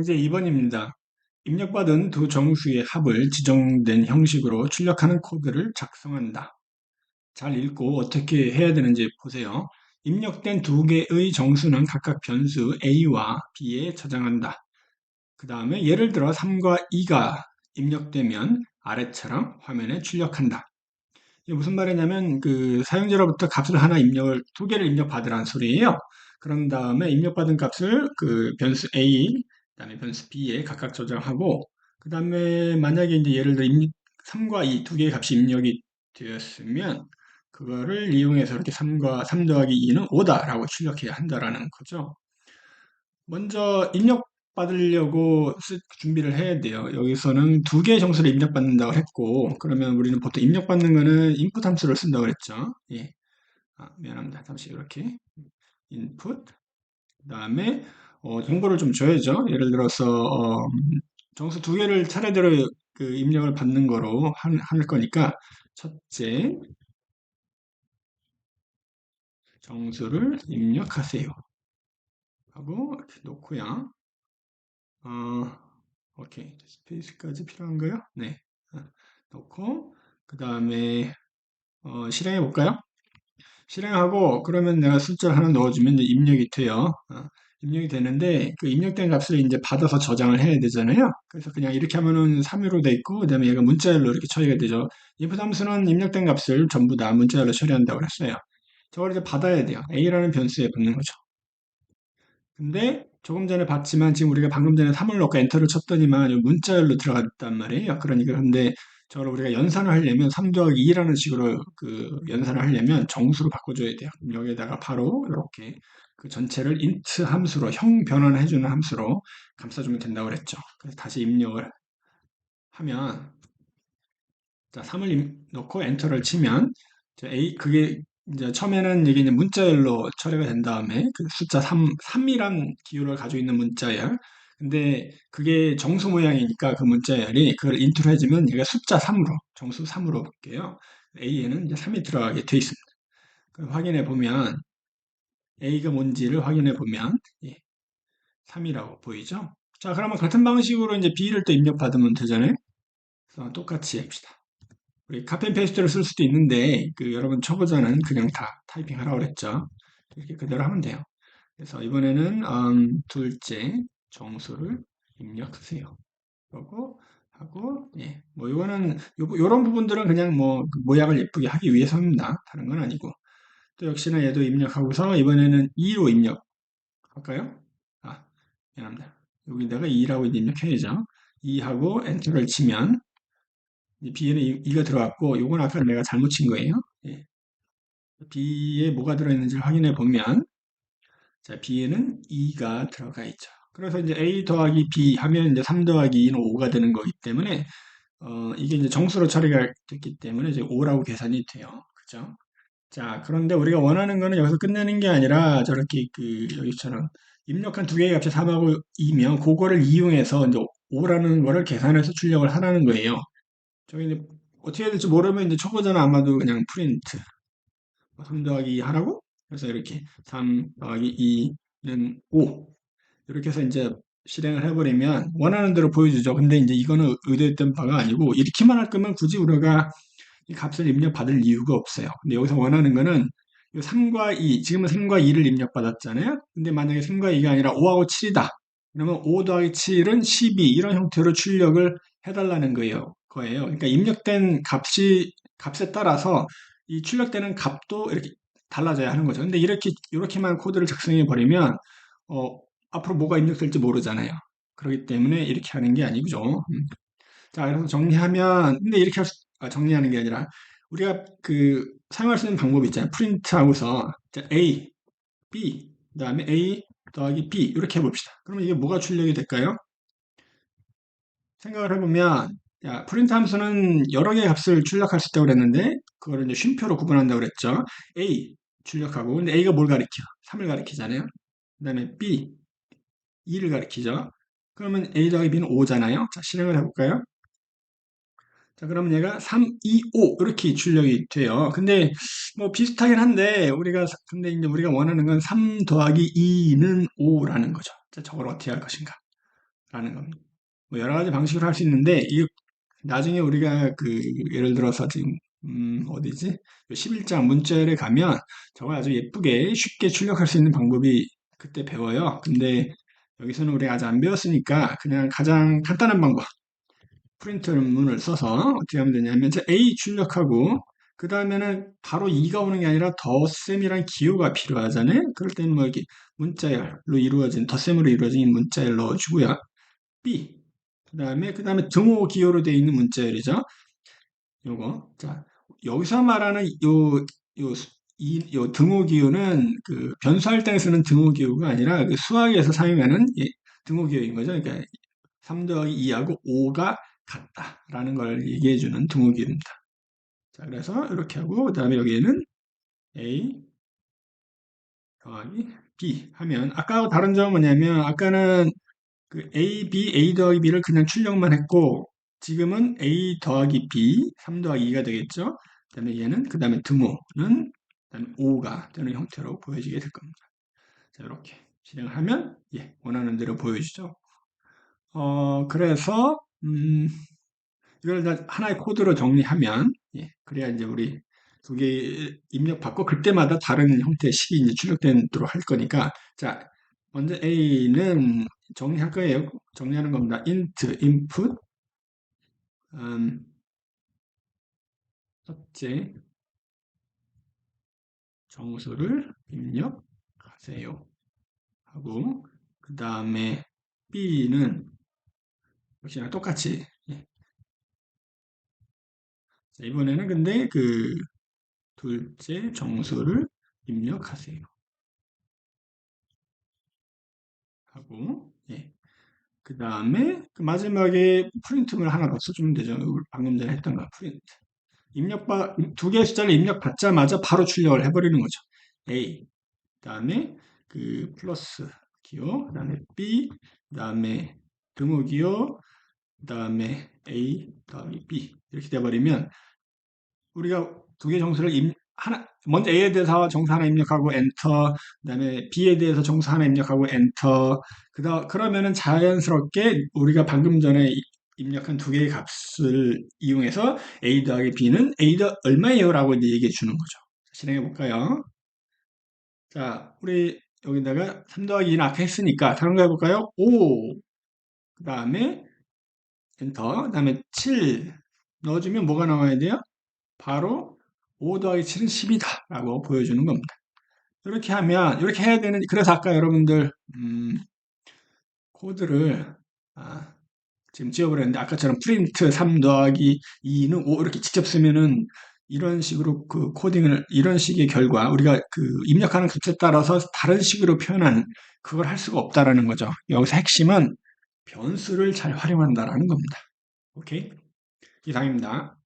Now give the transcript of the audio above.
이제 2번입니다. 입력받은 두 정수의 합을 지정된 형식으로 출력하는 코드를 작성한다. 잘 읽고 어떻게 해야 되는지 보세요. 입력된 두 개의 정수는 각각 변수 a와 b에 저장한다. 그 다음에 예를 들어 3과 2가 입력되면 아래처럼 화면에 출력한다. 이게 무슨 말이냐면 그 사용자로부터 값을 하나 입력을 두 개를 입력받으라는 소리예요. 그런 다음에 입력받은 값을 그 변수 a 그다음에 변수 b에 각각 저장하고 그 다음에 만약에 이제 예를 들어 3과 2 두 개의 값이 입력이 되었으면 그거를 이용해서 이렇게 3과 3 더하기 2는 5다라고 출력해야 한다라는 거죠. 먼저 입력 받으려고 준비를 해야 돼요. 여기서는 두 개의 정수를 입력받는다고 했고 그러면 우리는 보통 입력받는 거는 인풋 함수를 쓴다고 그랬죠. 예. 아, 미안합니다. 잠시 이렇게 인풋 그 다음에 어, 정보를 좀 줘야죠. 예를 들어서 어, 정수 두 개를 차례대로 그 입력을 받는 거로 할, 할 거니까 첫째 정수를 입력하세요. 하고 이렇게 놓고요. 어, 오케이 스페이스까지 필요한가요? 네. 어, 놓고 그 다음에 어, 실행해 볼까요? 실행하고 그러면 내가 숫자를 하나 넣어주면 입력이 돼요. 어, 입력이 되는데 그 입력된 값을 이제 받아서 저장을 해야 되잖아요. 그래서 그냥 이렇게 하면은 3위로 돼 있고 그다음에 얘가 문자열로 이렇게 처리가 되죠. if 함수는 입력된 값을 전부 다 문자열로 처리한다고 그랬어요. 저걸 이제 받아야 돼요. a라는 변수에 붙는 거죠. 근데 조금 전에 봤지만 지금 우리가 방금 전에 3을 넣고 엔터를 쳤더니만 문자열로 들어갔단 말이에요. 그러니까 근데 저걸 우리가 연산을 하려면 3 더하기 2라는 식으로 그 연산을 하려면 정수로 바꿔줘야 돼요. 여기에다가 바로 이렇게 그 전체를 int 함수로 형 변환을 해주는 함수로 감싸주면 된다고 그랬죠. 그래서 다시 입력을 하면 자 3을 넣고 엔터를 치면 a 그게 이제 처음에는 이게 이제 문자열로 처리가 된 다음에 그 숫자 3, 3이란 기호를 가지고 있는 문자열 근데 그게 정수 모양이니까 그 문자열이 그걸 인트로 해주면 얘가 숫자 3으로 정수 3으로 볼게요. A에는 이제 3이 들어가게 돼 있습니다. 확인해 보면 A가 뭔지를 확인해 보면 예, 3이라고 보이죠? 자 그러면 같은 방식으로 이제 B를 또 입력받으면 되잖아요. 그래서 똑같이 합시다. 우리 카펜 페이스트를 쓸 수도 있는데 그 여러분 초보자는 그냥 다 타이핑 하라고 그랬죠. 이렇게 그대로 하면 돼요. 그래서 이번에는 음, 둘째 정수를 입력하세요. 그러고 하고 예, 뭐 이거는 요, 요런 부분들은 그냥 뭐그 모양을 예쁘게 하기 위해서입니다. 다른 건 아니고 또 역시나 얘도 입력하고서 이번에는 2로 입력할까요? 아 미안합니다. 여기 내가 2라고 입력해야죠. 2하고 엔터를 치면 B에는 2가 들어갔고 요건 아까 내가 잘못 친 거예요. 예. B에 뭐가 들어있는지 확인해 보면 자 B에는 2가 들어가 있죠. 그래서 이제 A 더하기 B 하면 이제 3 더하기 2는 5가 되는 거기 때문에 어, 이게 이제 정수로 처리가 됐기 때문에 이제 5라고 계산이 돼요. 그죠? 자, 그런데 우리가 원하는 거는 여기서 끝내는 게 아니라 저렇게 그 여기처럼 입력한 두 개의 값이 3하고 2면 그거를 이용해서 이제 5라는 거를 계산해서 출력을 하라는 거예요. 저기 이제 어떻게 해야 될지 모르면 이제 초보자는 아마도 그냥 프린트 3 더하기 2 하라고 그래서 이렇게 3 더하기 2는 5 이렇게 해서 이제 실행을 해버리면 원하는 대로 보여주죠. 근데 이제 이거는 의도했던 바가 아니고 이렇게만 할 거면 굳이 우리가 이 값을 입력받을 이유가 없어요. 근데 여기서 원하는 거는 3과 2, 지금은 3과 2를 입력받았잖아요. 근데 만약에 3과 2가 아니라 5하고 7이다. 그러면 5 더하기 7은 12 이런 형태로 출력을 해달라는 거예요. 거예요. 그러니까 입력된 값이 값에 따라서 이 출력되는 값도 이렇게 달라져야 하는 거죠. 근데 이렇게 이렇게만 코드를 작성해 버리면 어, 앞으로 뭐가 입력될지 모르잖아요. 그렇기 때문에 이렇게 하는 게 아니죠. 음. 자, 그래서 정리하면, 근데 이렇게 할 수, 아, 정리하는 게 아니라, 우리가 그, 사용할 수 있는 방법이 있잖아요. 프린트 하고서, 자, A, B, 그 다음에 A 더하기 B, 이렇게 해봅시다. 그러면 이게 뭐가 출력이 될까요? 생각을 해보면, 자, 프린트 함수는 여러 개의 값을 출력할 수 있다고 그랬는데, 그거를 이제 쉼표로 구분한다고 그랬죠. A 출력하고, 근데 A가 뭘 가리켜? 3을 가리키잖아요. 그 다음에 B, 2를 가리키죠. 그러면 A 더하기 B는 5잖아요. 자, 실행을 해볼까요? 자, 그러면 얘가 3, 2, 5 이렇게 출력이 돼요. 근데 뭐 비슷하긴 한데 우리가 근데 이제 우리가 원하는 건 3 더하기 2는 5라는 거죠. 자, 저걸 어떻게 할 것인가? 라는 겁니다. 뭐 여러 가지 방식으로 할 수 있는데 이 나중에 우리가 그 예를 들어서 지금 음, 어디지? 11장 문자열에 가면 저걸 아주 예쁘게 쉽게 출력할 수 있는 방법이 그때 배워요. 근데 여기서는 우리가 아직 안 배웠으니까 그냥 가장 간단한 방법. 프린트 문을 써서 어떻게 하면 되냐면 A 출력하고 그 다음에는 바로 2가 오는 게 아니라 덧셈이란 기호가 필요하잖아요. 그럴 때는 뭐 이렇게 문자열로 이루어진 덧셈으로 이루어진 문자열 넣어주고요. B 그 다음에 그 다음에 등호 기호로 되어 있는 문자열이죠. 요거 자 여기서 말하는 요 요 이, 요 등호 기호는 그 변수할 때 쓰는 등호 기호가 아니라 그 수학에서 사용하는 등호 기호인 거죠. 그러니까 3 더하기 2하고 5가 같다라는 걸 얘기해 주는 등호 기호입니다. 자, 그래서 이렇게 하고 그 다음에 여기에는 A 더하기 B 하면 아까하고 다른 점은 뭐냐면 아까는 그 A, B, A 더하기 B를 그냥 출력만 했고 지금은 A 더하기 B, 3 더하기 2가 되겠죠. 그 다음에 얘는 그 다음에 등호는 그 다음에 5가 되는 형태로 보여지게 될 겁니다. 자, 이렇게 실행하면 예, 원하는 대로 보여지죠. 어, 그래서 음, 이걸 하나의 코드로 정리하면 예, 그래야 이제 우리 두개 입력받고 그때마다 다른 형태의 식이 이제 출력되도록 할 거니까 자 먼저 A는 정리할 거예요. 정리하는 겁니다. int input 음, 첫째 정수를 입력하세요. 하고 그 다음에 B는 역시나 똑같이 예. 이번에는 근데 그 둘째 정수를 입력하세요. 하고 예. 그 다음에 그 마지막에 프린트를 하나 더 써주면 되죠. 방금 전에 했던 거 프린트. 입력받 두 개의 숫자를 입력받자마자 바로 출력을 해버리는 거죠. A 그 다음에 그 플러스 기호 그 다음에 B 그 다음에 등호 기호 그 다음에 A 더하기 B 이렇게 돼버리면 우리가 두 개 정수를 입, 하나 먼저 A에 대해서 정수 하나 입력하고 엔터 그다음에 B에 대해서 정수 하나 입력하고 엔터 그다 그러면은 자연스럽게 우리가 방금 전에 입력한 두 개의 값을 이용해서 A 더하기 B는 A 더 얼마예요? 라고 이제 얘기해 주는 거죠. 실행해 볼까요? 자, 우리 여기다가 3 더하기 2는 아까 했으니까 다른 거 해볼까요? 5. 그 다음에 엔터. 그 다음에 7 넣어주면 뭐가 나와야 돼요? 바로 5 더하기 7은 10이다. 라고 보여주는 겁니다. 이렇게 하면, 이렇게 해야 되는, 그래서 아까 여러분들, 음, 코드를, 아, 지금 지워버렸는데, 아까처럼 프린트 3 더하기 2는 5 이렇게 직접 쓰면은, 이런 식으로 그 코딩을, 이런 식의 결과, 우리가 그 입력하는 값에 따라서 다른 식으로 표현하는, 그걸 할 수가 없다라는 거죠. 여기서 핵심은 변수를 잘 활용한다라는 겁니다. 오케이? 이상입니다.